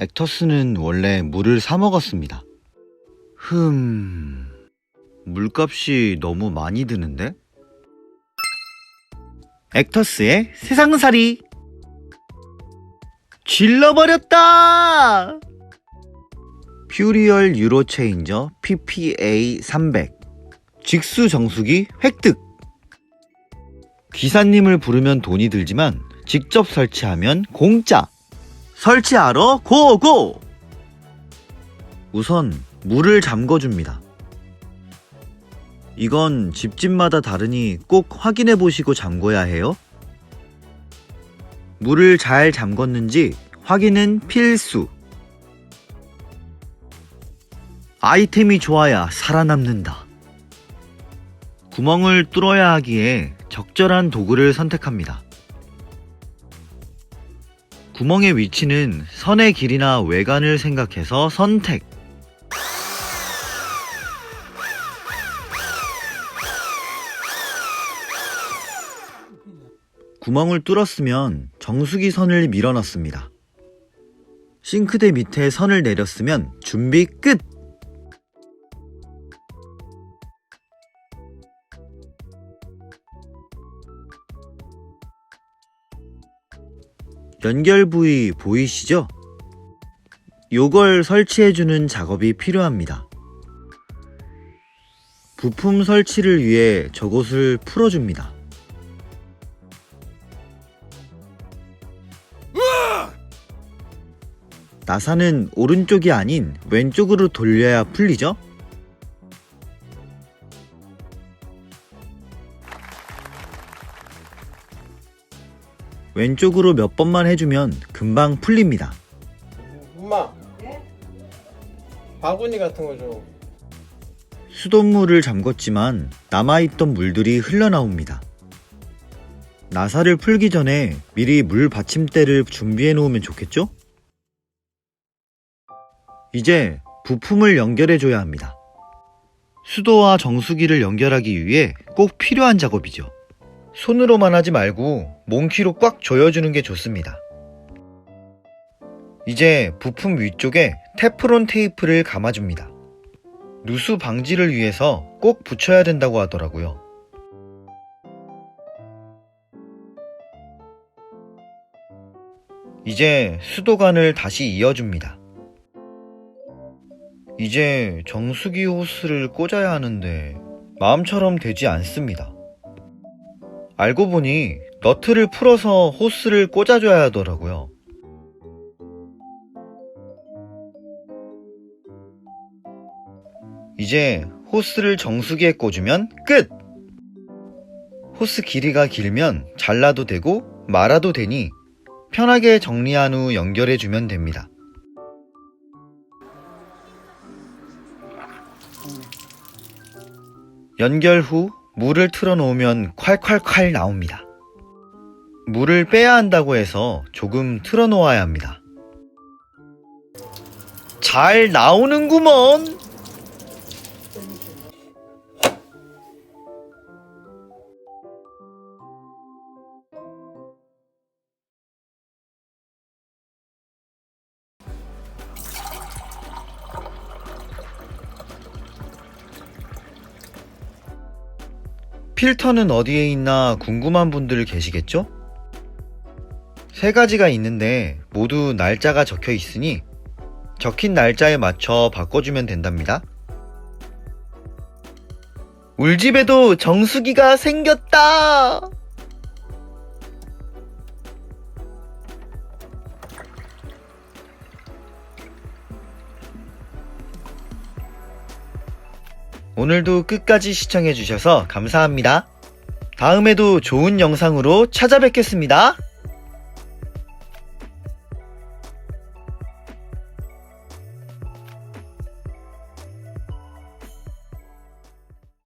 액터스는 원래 물을 사 먹었습니다. 흠, 물값이 너무 많이 드는데? 액터스의 세상살이! 질러버렸다! 퓨리얼 유로 체인저 PPA 300 직수 정수기 획득 기사님을 부르면 돈이 들지만 직접 설치하면 공짜 설치하러 고고! 우선 물을 잠궈줍니다. 이건 집집마다 다르니 꼭 확인해 보시고 잠궈야 해요. 물을 잘 잠궜는지 확인은 필수. 아이템이 좋아야 살아남는다. 구멍을 뚫어야 하기에 적절한 도구를 선택합니다. 구멍의 위치는 선의 길이나 외관을 생각해서 선택. 구멍을 뚫었으면 정수기 선을 밀어넣습니다. 싱크대 밑에 선을 내렸으면 준비 끝! 연결 부위 보이시죠? 요걸 설치해주는 작업이 필요합니다. 부품 설치를 위해 저곳을 풀어줍니다. 나사는 오른쪽이 아닌 왼쪽으로 돌려야 풀리죠? 왼쪽으로 몇 번만 해주면 금방 풀립니다. 엄마. 바구니 같은 거 좀. 수돗물을 잠궜지만 남아있던 물들이 흘러나옵니다. 나사를 풀기 전에 미리 물 받침대를 준비해 놓으면 좋겠죠? 이제 부품을 연결해 줘야 합니다. 수도와 정수기를 연결하기 위해 꼭 필요한 작업이죠. 손으로만 하지 말고 몽키로 꽉 조여주는 게 좋습니다. 이제 부품 위쪽에 테프론 테이프를 감아줍니다. 누수 방지를 위해서 꼭 붙여야 된다고 하더라고요. 이제 수도관을 다시 이어줍니다. 이제 정수기 호스를 꽂아야 하는데 마음처럼 되지 않습니다. 알고 보니 너트를 풀어서 호스를 꽂아줘야 하더라고요. 이제 호스를 정수기에 꽂으면 끝! 호스 길이가 길면 잘라도 되고 말아도 되니 편하게 정리한 후 연결해주면 됩니다. 연결 후 물을 틀어 놓으면 콸콸콸 나옵니다. 물을 빼야 한다고 해서 조금 틀어 놓아야 합니다. 잘 나오는구먼! 필터는 어디에 있나 궁금한 분들 계시겠죠? 세 가지가 있는데 모두 날짜가 적혀 있으니 적힌 날짜에 맞춰 바꿔주면 된답니다. 울집에도 정수기가 생겼다! 오늘도 끝까지 시청해주셔서 감사합니다. 다음에도 좋은 영상으로 찾아뵙겠습니다.